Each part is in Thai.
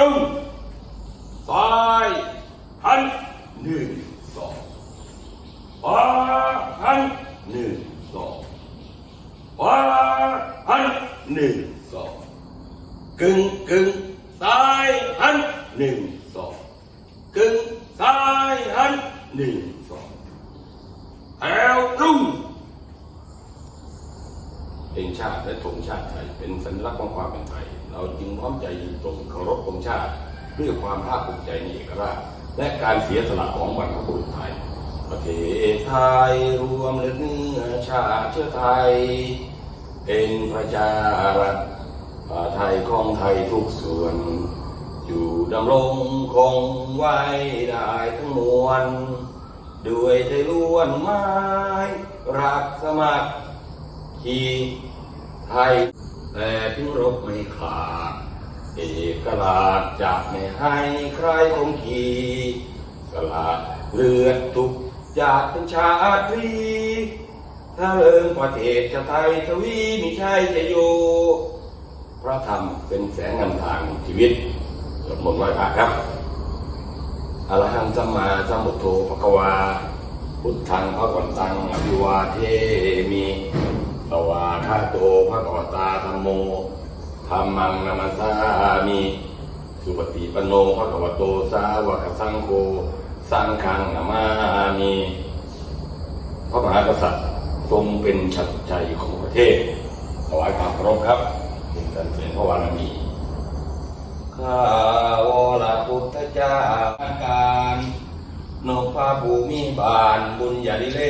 ตรงซ้ายหันหนึ่งสองขวาหันหนึ่งสองขวาหันหนึ่งสองกึ่งกึ่งซ้ายหันหนึ่งสองกึ่งซ้ายหันหนึ่งสองแถวตรง เพลงชาติและธงชาติไทยเป็นสัญลักษณ์ของความเป็นไทย เราจึงพร้อมใจยืนตรงเคารพธงชาติเพื่อความภาคภูมิใจในเอกราช และการเสียสละของบรรพบุรุษไทย ประเทศไทยรวมเลือดเนื้อชาติเชื้อไทย เป็นประชารัฐไทยของไทยทุกส่วน อยู่ดำรงคงไว้ได้ทั้งมวลด้วยใจล้วนไม้รักสมัครขี่ไทยแต่ถึงรบไม่ขาด เอกราชจะไม่ให้ใครคงขี่สละเลือดทุกจากเป็นชาตรีถ้าเริ่มประเทศชาไทยทวีมิใช่จะอยู่พระธรรมเป็นแสงนำทางชีวิตสวดมนต์ไว้พระครับอรหังสัมมาสัมพุทโธภควา พุทธังพระวันตังอภิวาเทมิตวาคาโตพระกวตาธรรมโม ธรรมังนามาสามิสุปฏิปันโนพระกวโตสาวกสังโฆสังฆังนามามิพระมหากษัตริย์ทรงเป็นชัดใจของประเทศถวายความเคารพครับเป็นการเสียงพระวารามีข้าวลาพุทธเจ้าการนพระภูมิบาลบุญญาลิเล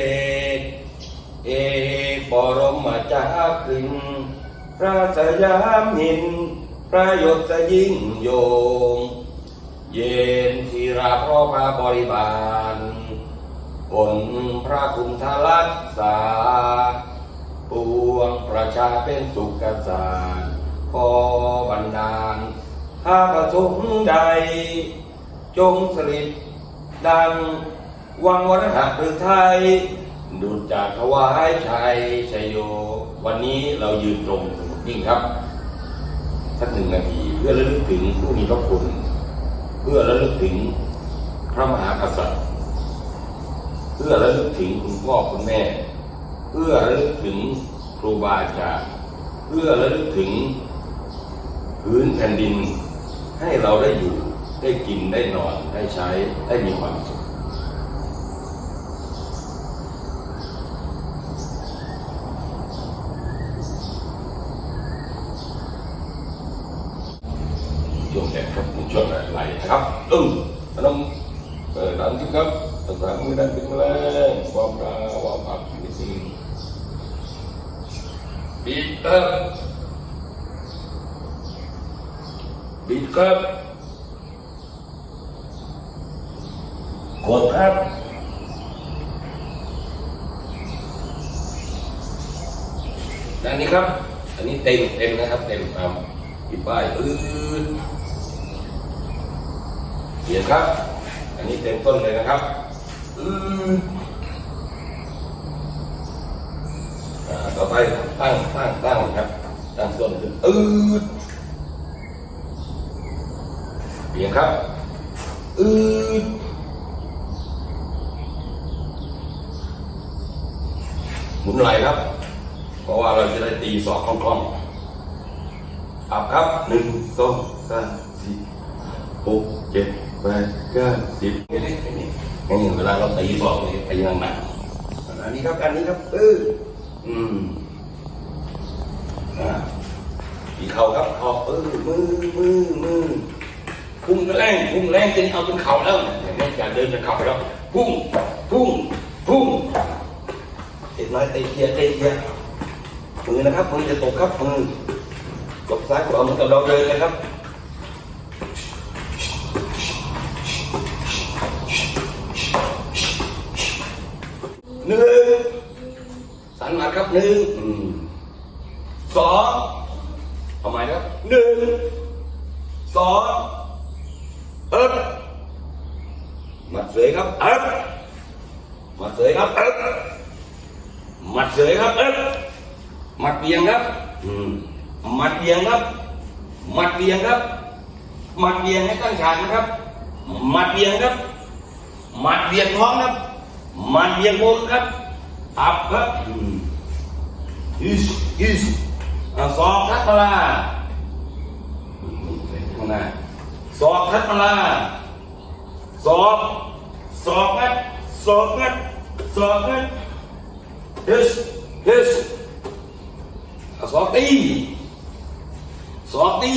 กเอปรมจักริน พระสยามหิน พระยศยิ่งโยง เย็นทีราพราะพระบริบาลผลพระคุณทรักษา ปวงประชาเป็นสุขสารขอบันดาลถ้าประสงค์ใด จงสลิดดัง วังวรหักหรือไทย ดุจจากถวายชัยชยโย วันนี้เรายืนตรง สมุดยิ่งครับ สักหนึ่งนาที เพื่อระลึกถึงผู้มีพระคุณ เพื่อระลึกถึงพระมหากษัตริย์ เพื่อระลึกถึงคุณพ่อคุณแม่ เพื่อระลึกถึงครูบาอาจารย์ เพื่อระลึกถึงพื้นแผ่นดินให้เราได้อยู่ได้กินได้นอนได้ใช้ได้มีความสุขช่วงแรกครับช่วงไหลนะครับอึ้งพนมเปิดดันขึ้นครับตั้งแต่มือดันขึ้นมาเลยวอร์มกาวอร์มอัพนิดนึง บีบครับบีบครับกดครับด้านนี้ครับ อันนี้เต็มเต็มนะครับ เต็มตามปิดป้ายอืดเขียนครับ อันนี้เต็มต้นเลยนะครับอืดอ่าต่อไป ตั้งตั้งตั้งครับตั้งต้นขึ้นอืดเปลี่ยนครับอืดหมุนไหลครับ เพราะว่าเราจะได้ตีศอกคล่องๆอับครับหนึ่งสองสามสี่หกเจ็ดแปดเก้าสิบนี่นี่นี่เวลาเราตีศอกนี่ตีหนักๆอันนี้ครับอันนี้ครับเอออืม อีเข่าครับเข่าเออมือมือมือพุ่งแรงพุ่งแรงจนเอาจนเข่าแล้วเนี่ยไม่การเดินจะเข่าแล้ว พุ่งพุ่งพุ่งเห็นไหมเตะเกียเตะเกียมือนะครับมือจะตกครับมือตกซ้ายขวาเหมือนกับเราเดินนะครับหนึ่งสันมาครับหนึ่ง สองทำไมครับหนึ่งสองเอิบมัดเสยครับเอิบมัดเสยครับเอิบมัดเสยครับเอิบมัดเบียงครับมัดเบียงครับ มัดเบียงครับ มัดเบียงให้ตั้งฉากนะครับ มัดเบียงครับ มัดเบียงท้องครับ มัดเบียงบนครับตับครับอืมอิส อิสอะสองทัดมาลาข้างหน้าสองทัดมาลาสองสองนัดสองนัดสองนัดเฮสเฮสอะสองตีสองตี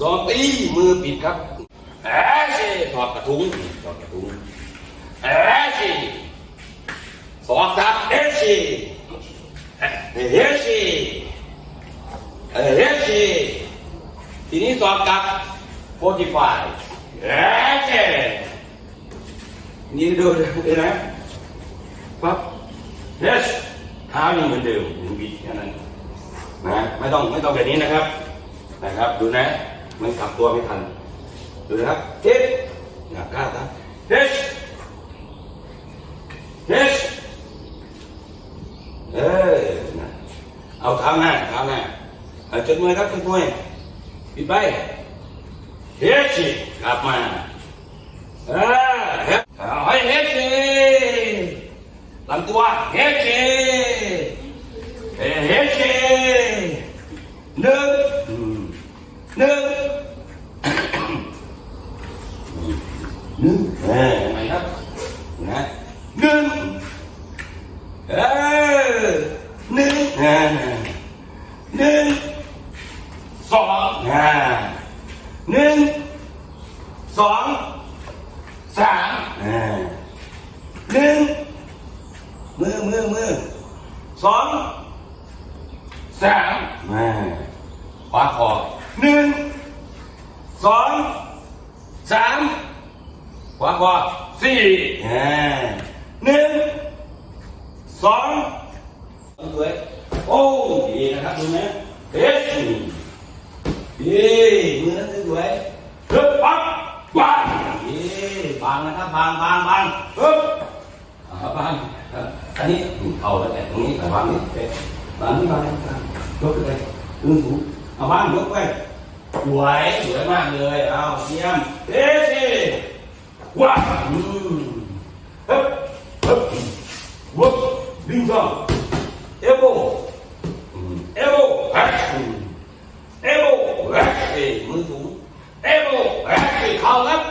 สองตีมือปิดครับแอะสิถอดกระทุ้งถอดกระทุ้งแอะสิสองครับเอสิ เอสิเอสิทีนี้สองกับโฟร์ตี้ไฟเอสินี่ดูดูนะปั๊บเอสเท้ายังเหมือนเดิมหนึ่งวิแค่นั้นนะไม่ต้องไม่ต้องแบบนี้นะครับ นะครับ ดูนะ มันกลับตัวไม่ทัน ดูนะครับเจ็ดอย่ากล้าครับเจ็ดเจ็ด เออนะเอาเท้าหน้าเท้าหน้าเอาจุดมวยครับจุดมวยปิดไปเฮ้ยกลับมาเออเฮ็ดเอาให้เฮ็ดสิลำตัวเฮ็ดสิเฮ็ดสิหนึ่ง หนึ่งหนึ่งเออทำไมครับนะหนึ่งเออหนึ่งอ่าหนึ่งสองอ่าหนึ่งสองสามอ่าหนึ่งมือมือมือสองสามอ่า ขวาคอหนึ่งสองสามขวาคอสี่อ่าหนึ่ง สองสวยโอ้ดีนะครับดูนะเฮ้ยดีมือนั้นสวยเฮ้ยปั๊บปังดีบางนะครับบางบางบางเฮ้ยอ่าบางอันนี้เอาแล้วแต่ตรงนี้แต่บางนี้เป็ดบางนี้บางนี้บางยกขึ้นไปขึ้นสูงเอาบางยกไปสวยสวยมากเลยเอาเยี่ยมเฮ้ยว้าวอืมเฮ้ยเฮ้ยวุ้บ ดึงสองเอวโบเอวโบแฮชเอวโบแฮชเอ้ยมือสูงเอวโบแฮชเอ้ยเข่าครับ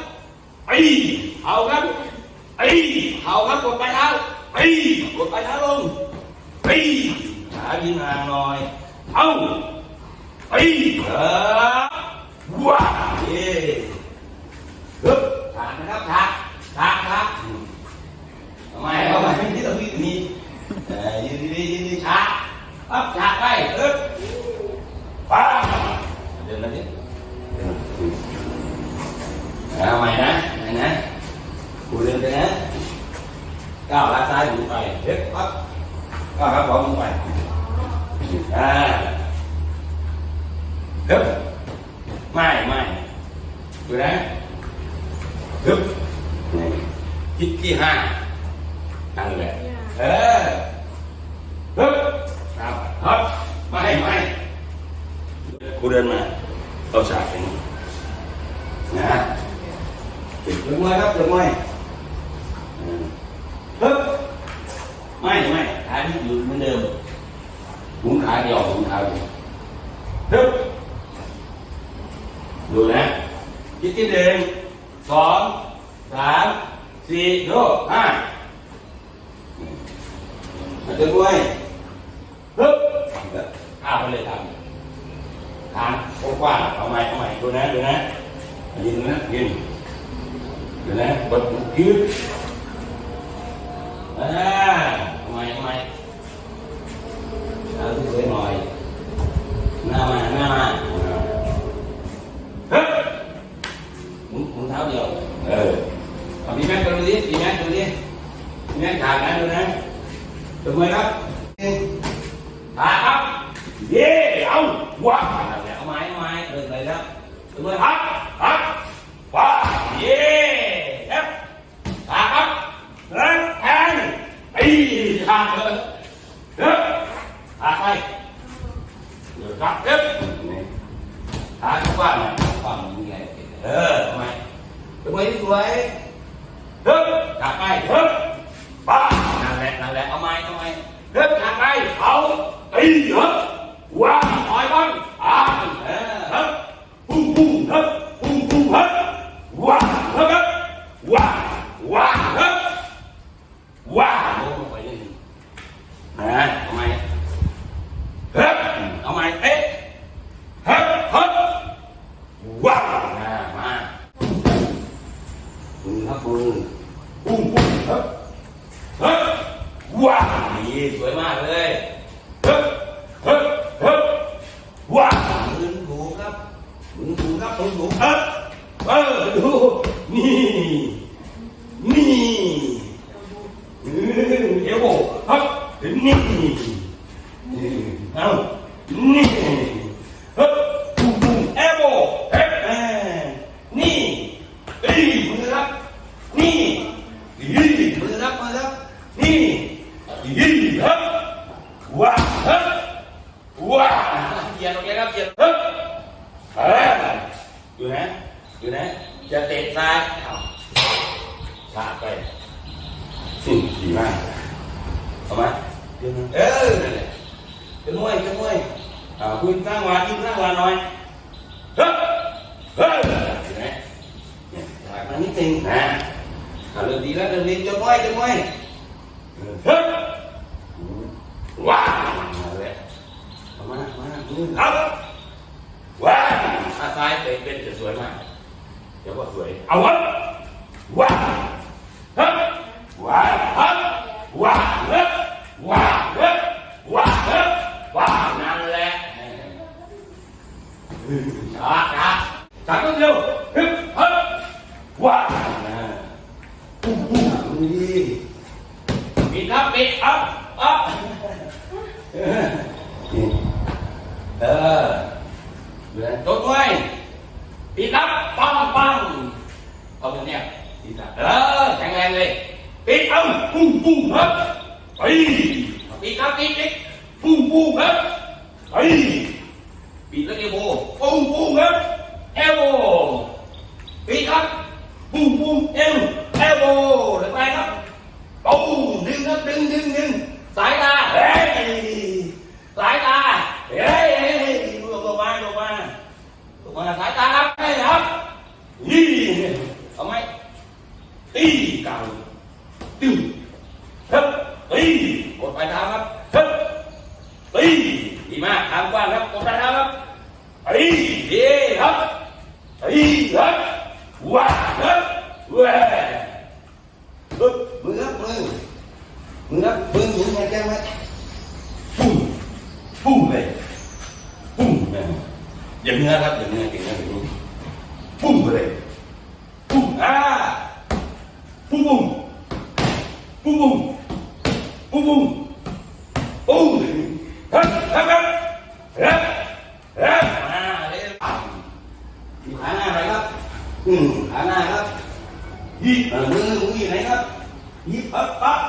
เอ่อยืนดียืนดีช้าปั๊บถาไปฮึบปั๊บเดินมาดิเอาใหม่นะใหม่นะกูเดินไปนะก้าวลาซ้ายหมุนไปเฮ้ยปั๊บก้าวครับขวาหมุนไปอ่าฮึบไม่ไม่ดูนะฮึบนี่ทิศที่ห้านั่นแหละเออ ฮึบครับฮึบไม่ไม่กูเดินมาเข้าฉากอย่างนี้นะติดเรื่องมวยครับเรื่องมวยฮึบไม่ไม่ขาที่อยู่เหมือนเดิมหุนขาเดียวหุนขาเดียวฮึบดูนะคิดที่หนึ่งสองสามสี่โยกห้ามาเจอด้วย ฮึบข้าวไปเลยครับทางกว้างๆเอาใหม่เอาใหม่ดูนะดูนะยืนนะยืนดูนะบดยืดอ่าเอาใหม่เอาใหม่เอาสวยหน่อยหน้ามาหน้ามาฮึบหมุนหมุนเท้าเดียวเออเอาพี่แม่ดูดิพี่แม่ดูดิพี่แม่ขาดนะดูนะดูมือครับ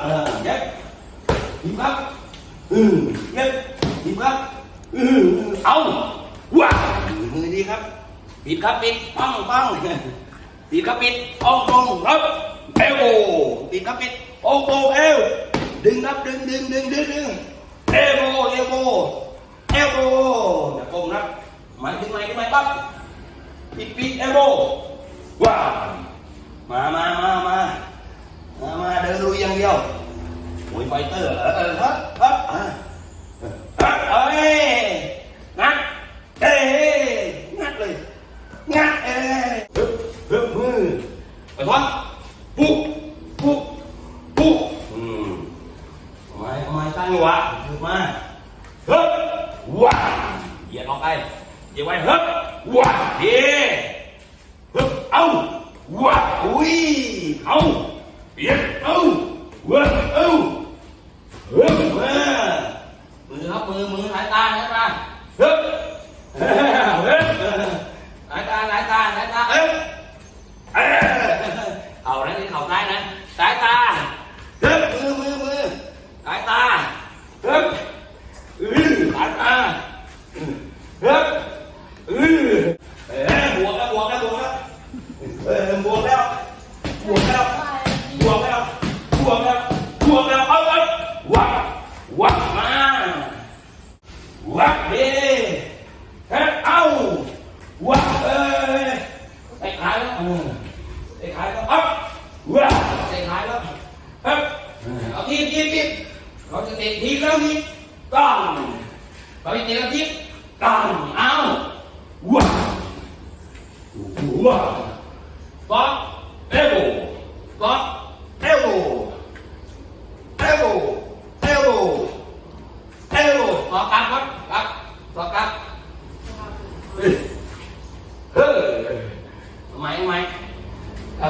เออเย็บยิ้มครับอืมเย็บยิ้มครับอืมเอาว้าวมือดีครับปิดครับปิดปังปังปิดครับปิดตรงตรงครับเอวปิดครับปิดโองโอเอวดึงครับดึงดึงดึงดึงดึงเอวเอวเอวอย่าโกงนะมายถึงไหมถึงไหมปั๊บปิดปิดเอวว้าวมามามามา มามาเดินลุยอย่างเดียวโอ้ยไฟเตอร์เหรอเออครับครัอะเอ้ยนัก 呃我不要我不要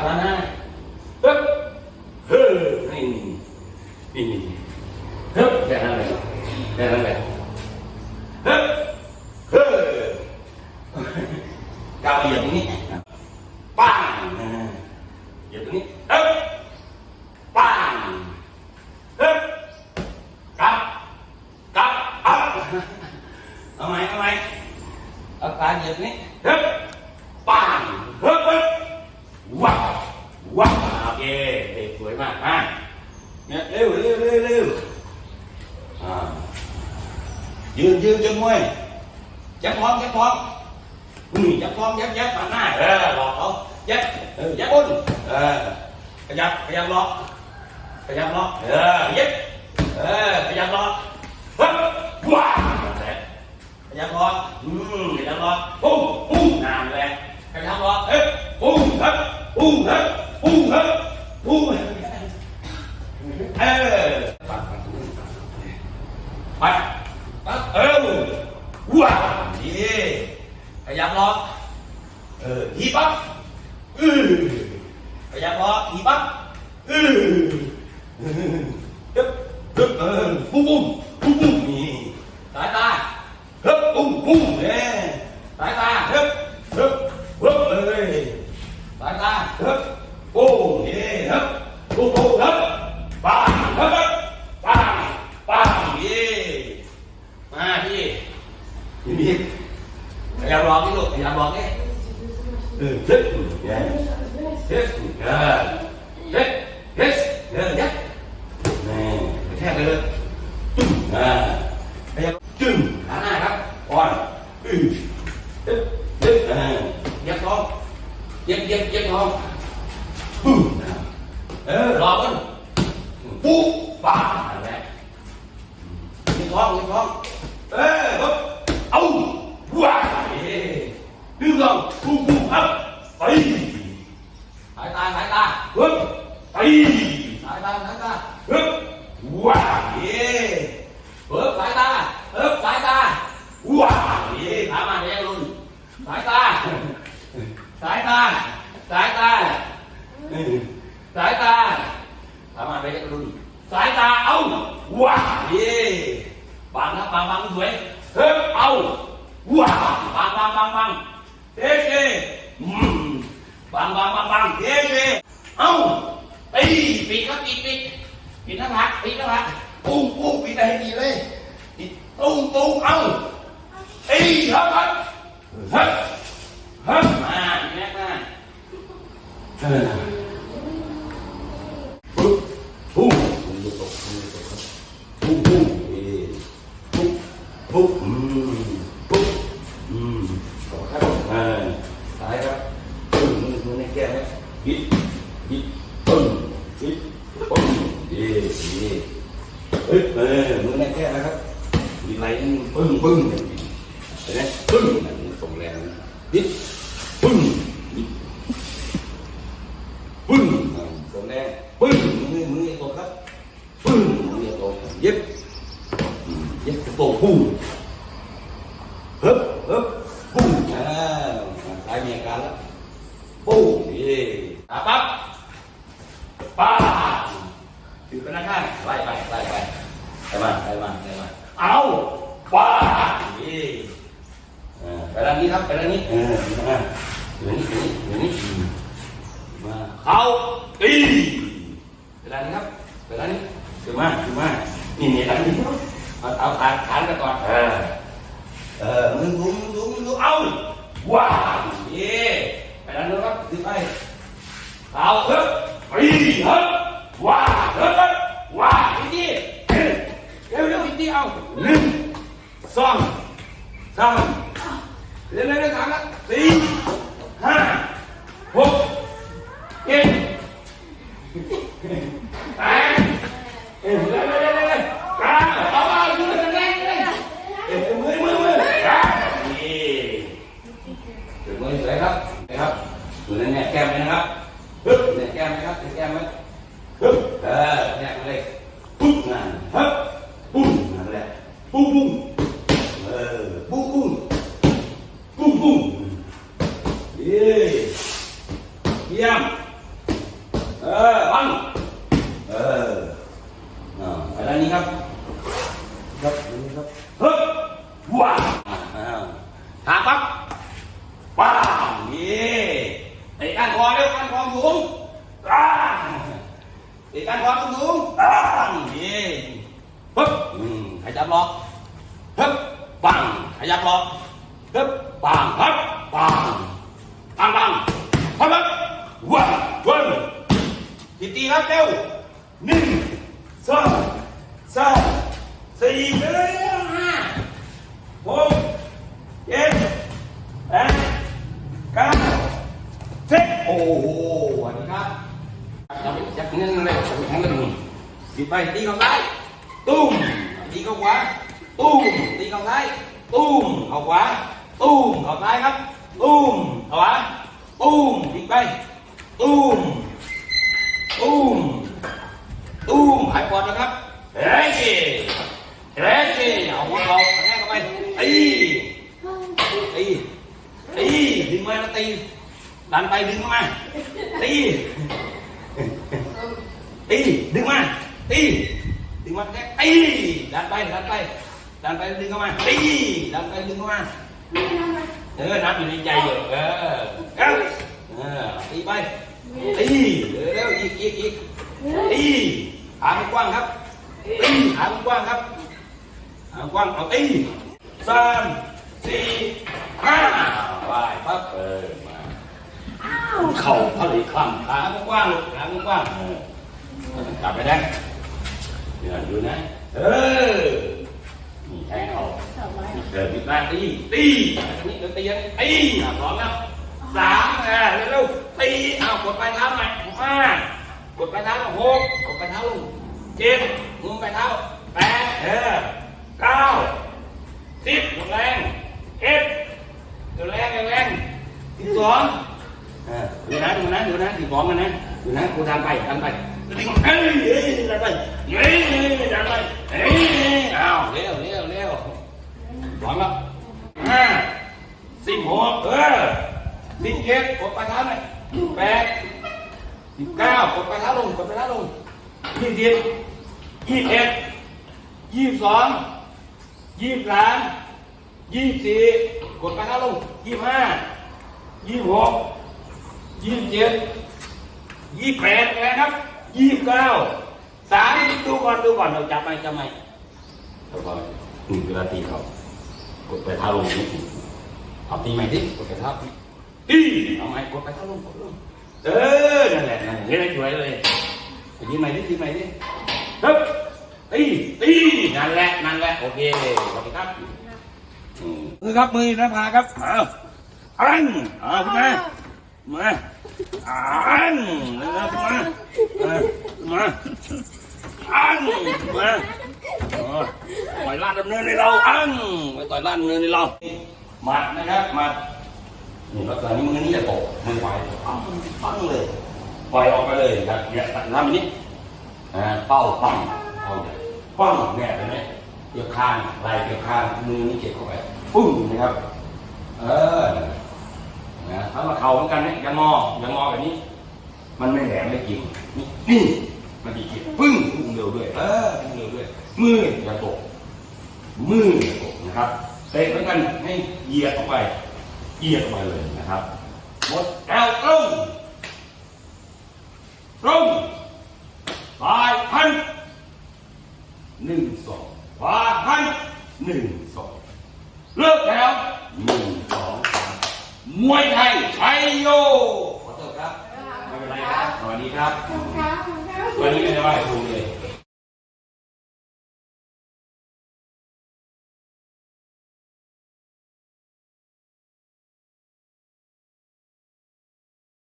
เอาละนะเฮ้ยเฮ้ยนี่นี่นี่เฮ้ยแค่นั้นเลยแค่นั้นเลยเฮ้ยเฮ้ยก้าวเหยียบตรงนี้ ปังเหยียบตรงนี้เอ๊บปังเอ๊บกลับกลับอัพเอาไหมเอาไหมเอาการเหยียบนี้เอ๊บปังเฮ้ยเฮ้ยว้าวว้าวโอเคเด็กสวยมากมาเนี่ยเร็วเร็วเร็วเร็วอ่ายืนยืนยืนมวยจับพร้อมจับพร้อม อืมยับพร้อมยับยับมาหน้าเออหลอกเขายับเออยับบนเออขยับขยับล็อก ขยับล็อกเออยับเออขยับล็อกฮึบว้าวนั่นแหละขยับล็อกอืมขยับล็อกปุ้งปุ้งนั่นแหละขยับล็อกเฮ้ยปุ้งฮึบปุ้งฮึบปุ้งฮึบปุ้งเออไปไปไปเออว้าวดีขยับล็อกเออทีปั๊บอือขยับล้อกทีปั๊บอือ ฮึบฮึบเออปุ้มปุ้มปุ้มปุ้มนี่สายตาฮึบปุ้มปุ้มเนี่ยสายตาฮึบฮึบฮึบเลยสายตาฮึบปุ้มนี่ฮึบปุ้มปุ้มฮึบปังฮึบปังปังนี่มาพี่พี่พี่ขยับล้อนี่ลูกขยับล้อนี่ Ừ, thích yeah. thích yeah. thích thích yeah. yeah. nè theo cái lưng à bây giờ chừng khả này ครับก่อน ừ thích thích à dẹp con dẹp dẹp dẹp con ừ ơ lò con pu ba này dẹp con dẹp con ê hấp ông wow yeah. ดึงลงปุ๊บปุ๊บครับไปสายตาสายตาเฮ้ยไปสายตาสายตาเฮ้ยว้าวเย่เฮ้ยสายตาเฮ้ยสายตาว้าวเย่ถามมาเรียกลุนสายตาสายตาสายตา สายตาถามมาเรียกลุนสายตาเอ้าว้าวเย่บางนะบางบางสวยเฮ้ยเอาว้าวบางบางบางบางเอ๊ะอืมบังบังบังบังเอ๊ะเอ้าตีปิดครับปิดปิดปิดหน้าผากปิดหน้าผากปุ้งปุ้งปิดได้ให้ดีเลยปิดตุ้งตุ้งเอ้าตีครับครับฮึบฮึบมาแม่มา ปุ๊บปุ๊บปุ๊บปุ๊บอืมปุ๊บอืม ครับอ่าสายครับปึ้งมือมือในแก้วไหมฮิตฮิตปึ้งฮิตปึ้งเย่เย่เอ้ยเออมือในแก้วนะครับมีไหลปึ้งปึ้งเห็นไหมปึ้งอันนี้ส่งแรงฮิตปึ้งฮิตปึ้งอ่าส่งแรงปึ้งมือมืออย่าตกครับปึ้งมืออย่าตกเย็บอืมเย็บกระโปรงพุ่ง ฮึบฮึบปุ้งอ่าสายมีอาการแล้วปุ้งนี่อะปั๊บป้าถือเป็นหน้าข้างไล่ไปไล่ไปไปมาไปมาไปมาเอาป้านี่อ่าไปด้านนี้ครับไปด้านนี้เออมา อยู่นี่อยู่นี่อยู่นี่มาเอาตีไปด้านนี้ครับไปด้านนี้ถือมาถือมานี่นี่ด้านนี้เอาเอาขาขานกันก่อนเออเออมึงดูมึงดูมึงดูเอาว้าวเย่ไปด้านโน้นครับถือไปเอาเฮ้ยเฮ้ยว้าเฮ้ยว้าพิธีเร็วเร็วพิธีเอาหนึ่งสองสาม เร็วเร็วเร็วสามละสี่ห้าหกเจ็ดแปดเร็วเร็วเร็วเร็วเร็วเก้าเอาเอายืนแรงเลยเอ้ยมือมือมืออ่านี่ถึงมือสวยครับนะครับอยู่ในแนวแก้มเลยนะครับฮึบแนวแก้มไหมครับแนวแก้มไหมฮึบเออแนวเลยปุ๊บนั่นฮึบปุ้งนั่นแหละปุ้งปุ้งเออปุ้งปุ้งปุ้งปุ้งเย้เยี่ยมเออปังเอออ่าไปด้านนี้ครับ ครับนี่ครับเฮ้ยว้าวอ่าถามปั๊บว้าวนี่ไอ้การคอเร็วการคอสูงอ่าไอ้การคอสูงอ่านี่ปึ๊บอืมขยับล็อกปึ๊บปังขยับล็อกปึ๊บปังปึ๊บปังปังปังปึ๊บปึ๊บว้าวว้าว ตีตีครับเร็วหนึ่งสองสามสี่เลยห้าหกเจ็ดแปดเก้าสิบโอ้โหสวัสดีครับจับจับเงิน ตีไปตีเข้าซ้ายตุ้มตีเข้าขวาตุ้มตีเข้าซ้ายตุ้มเข้าขวาตุ้มเข้าซ้ายครับตุ้มเข้าขวาตุ้มตีไปตุ้มตุ้มตุ้มหายปอดนะครับเฮ้ยเฮ้ยเอาหัวเขาแทงเข้าไปตีตีตีดึงมาแล้วตีดันไปดึงมาตีตีดึงมาตีดึงมาแทงตีดันไปดันไปดันไปดึงเข้ามาตีดันไปดึงเข้ามาเออนับอยู่ในใจอยู่เออเออเออตีไป ตีเร็วอีกอีกอีกตีขามันกว้างครับตีขามันกว้างครับเอากว้างเอาตีสามสี่ห้าไปปั๊บเออมาเข่าพลิคำขากว้างลูกขากว้างกลับไปได้เนี่ยอยู่นะ เออนี่แทงเขาเดินปิดหน้าตีตีนี่เดินตียังตีอะพร้อมแล้วสามอะเร็ว ตีเอาวกดปลายเท้าใหม่ห้ากดปลายเท้าหกกดปลายเท้าลงเจ็ดมือปลายเท้าแปดเออเก้าสิบแรงเอ็ดเดี๋ยวแรงแรงสิบสองเออดูนะดูนะดูนะสิบสองกันนะดูนะกูดันไปดันไปเฮ้ยเฮ้ยดันไปเฮ้ยดันไปเฮ้ยเอาเร็วเร็วเร็วสองแล้วห้าสิบหกเออสิบเจ็ดกดปลายเท้าหน่อย แปดสิบเก้ากดไปท้าลงกดไปท้าลงยี่สิบยี่สิบเอ็ดยี่สิบสองยี่สิบสามยี่สิบสี่กดไปครับลงยี่สิบห้ายี่สิบหกยี่สิบเจ็ดยี่สิบแปดนะครับยี่สิบเก้าสามดูก่อนดูก่อนเราจับไปจับไปแล้วก็หนึ่งเวลาตีเขากดไปท้าลงนี่เอาตีใหม่ดิกดไปท้า ตีเอาใหม่กดไปเท้าลงกดลงเออนั่นแหละนั่นแหละเห็นไหมสวยเลยตีใหม่ดิตีใหม่ดิฮึบตีตีนั่นแหละนั่นแหละโอเคขอบคุณครับมือครับมือนะพาครับเอาอันเอาขึ้นมามาอันนะขึ้นมามาอันมาต่อยลาดดำเนินในเราอันไปต่อยลาดดำเนินในเรามานะครับมา นี่แล้วตอนนี้มือนี้จะตกมือขวาปังปังเลยปล่อยออกไปเลยครับเนี่ยทำแบบนี้อ่าเป้าปั้งเอาเนี่ยป้งเนี่ยเห็นไหมเกี่ยวข้างไหล่เกี่ยวข้างมือนี่เก็บเข้าไปปึ้งนะครับ เออนะถ้ามาเข่าเหมือนกันเนี่ยยังงอยังงอแบบนี้ มันไม่แหลมไม่จริงนี่นี่มันดีเก็บปึ้งปึ้งเร็วด้วย เออปึ้งเร็วด้วย มืออย่าตกมืออย่าตกนะครับเตะเหมือนกันให้เหยียดออกไป เหยียดออกไปเลยนะครับหมดแล้วตรงตรงปลายพันหนึ่งสองขวาหันหนึ่งสองเลิกแล้วหนึ่งสองสามมวยไทยชัยโยขอโทษครับไม่เป็นเป็นไรครับสวัสดีครับขอบคุณครับขอบคุณครับ วันนี้ไม่ได้ไหว้ครูเลย